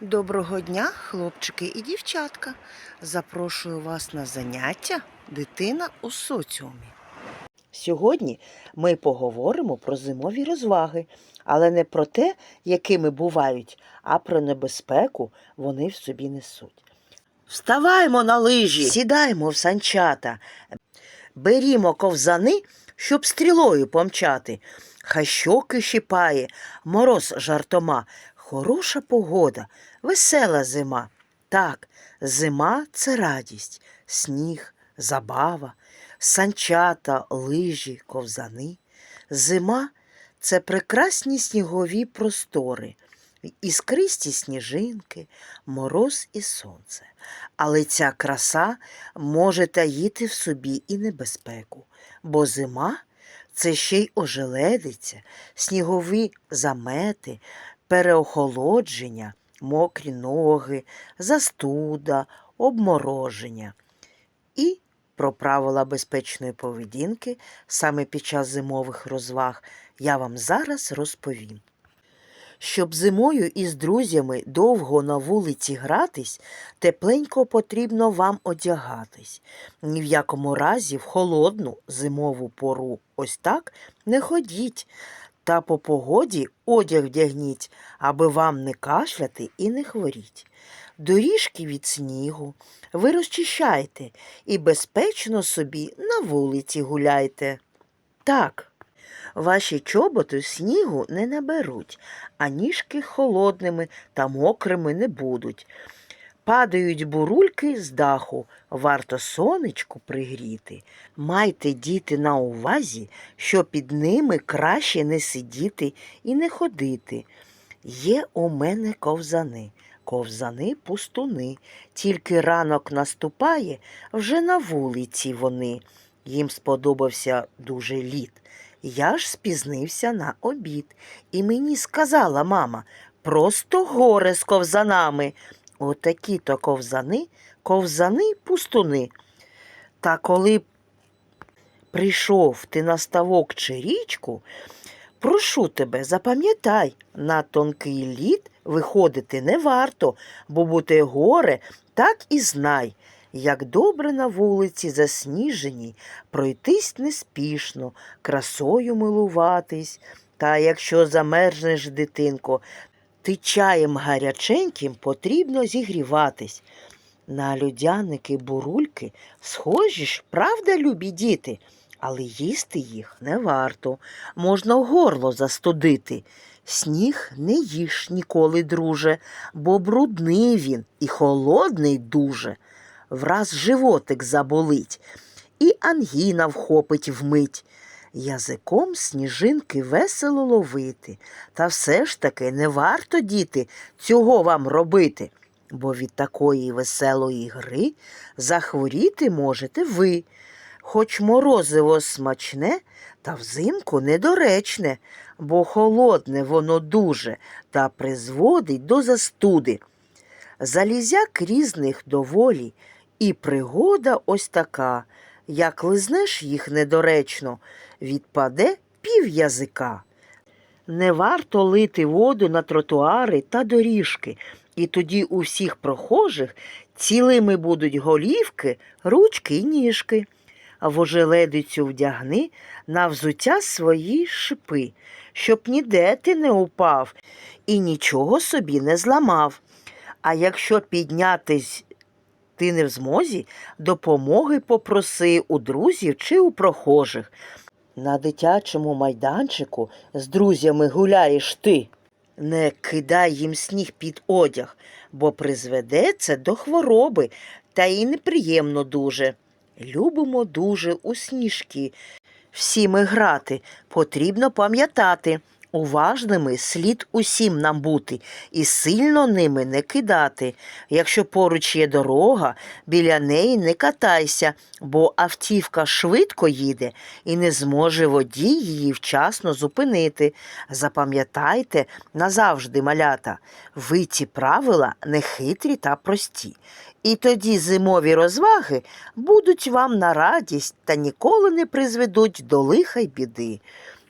Доброго дня, хлопчики і дівчатка. Запрошую вас на заняття Дитина у соціумі. Сьогодні ми поговоримо про зимові розваги, але не про те, якими бувають, а про небезпеку вони в собі несуть. Вставаймо на лижі, сідаємо в санчата, берімо ковзани, щоб стрілою помчати. Хай щоки щипає, мороз жартома, хороша погода, весела зима. Так, зима це радість, сніг, забава, санчата, лижі, ковзани. Зима це прекрасні снігові простори, іскристі сніжинки, мороз і сонце. Але ця краса може таїти в собі і небезпеку, бо зима це ще й ожеледиця, снігові замети, переохолодження, мокрі ноги, застуда, обмороження. І про правила безпечної поведінки саме під час зимових розваг я вам зараз розповім. Щоб зимою із друзями довго на вулиці гратись, тепленько потрібно вам одягатись. Ні в якому разі в холодну зимову пору ось так не ходіть. Та по погоді одяг вдягніть, аби вам не кашляти і не хворіть. Доріжки від снігу ви розчищайте і безпечно собі на вулиці гуляйте. Так, ваші чоботи снігу не наберуть, а ніжки холодними та мокрими не будуть. Падають бурульки з даху, варто сонечку пригріти. Майте діти на увазі, що під ними краще не сидіти і не ходити. Є у мене ковзани, ковзани пустуни. Тільки ранок наступає, вже на вулиці вони. Їм сподобався дуже лід. Я ж спізнився на обід, і мені сказала мама, просто горе з ковзанами. Отакі то ковзани, ковзани пустуни. Та коли прийшов ти на ставок чи річку, прошу тебе, запам'ятай, на тонкий лід виходити не варто, бо бути горе, так і знай. Як добре на вулиці засніженій, пройтись неспішно, красою милуватись. Та якщо замерзнеш, дитинко, ти чаєм гаряченьким потрібно зігріватись. На людяники бурульки схожі ж, правда, любі діти, але їсти їх не варто, можна горло застудити. Сніг не їж ніколи, друже, бо брудний він і холодний дуже. Враз животик заболить, і ангіна вхопить вмить. Язиком сніжинки весело ловити, та все ж таки не варто, діти, цього вам робити, бо від такої веселої гри захворіти можете ви. Хоч морозиво смачне, та взимку недоречне, бо холодне воно дуже та призводить до застуди. Залізяк різних доволі, і пригода ось така. Як лизнеш їх недоречно, відпаде пів язика. Не варто лити воду на тротуари та доріжки, і тоді у всіх прохожих цілими будуть голівки, ручки й ніжки. А вожеледицю вдягни на взуття свої шипи, щоб ніде ти не упав і нічого собі не зламав. А якщо піднятись ти не в змозі, допомоги попроси у друзів чи у прохожих. На дитячому майданчику з друзями гуляєш ти. Не кидай їм сніг під одяг, бо призведе це до хвороби, та й неприємно дуже. Любимо дуже у сніжки. Всі ми грати, потрібно пам'ятати. Уважними слід усім нам бути і сильно ними не кидати. Якщо поруч є дорога, біля неї не катайся, бо автівка швидко їде і не зможе водій її вчасно зупинити. Запам'ятайте назавжди, малята, ви ці правила не хитрі та прості. І тоді зимові розваги будуть вам на радість та ніколи не призведуть до лиха й біди.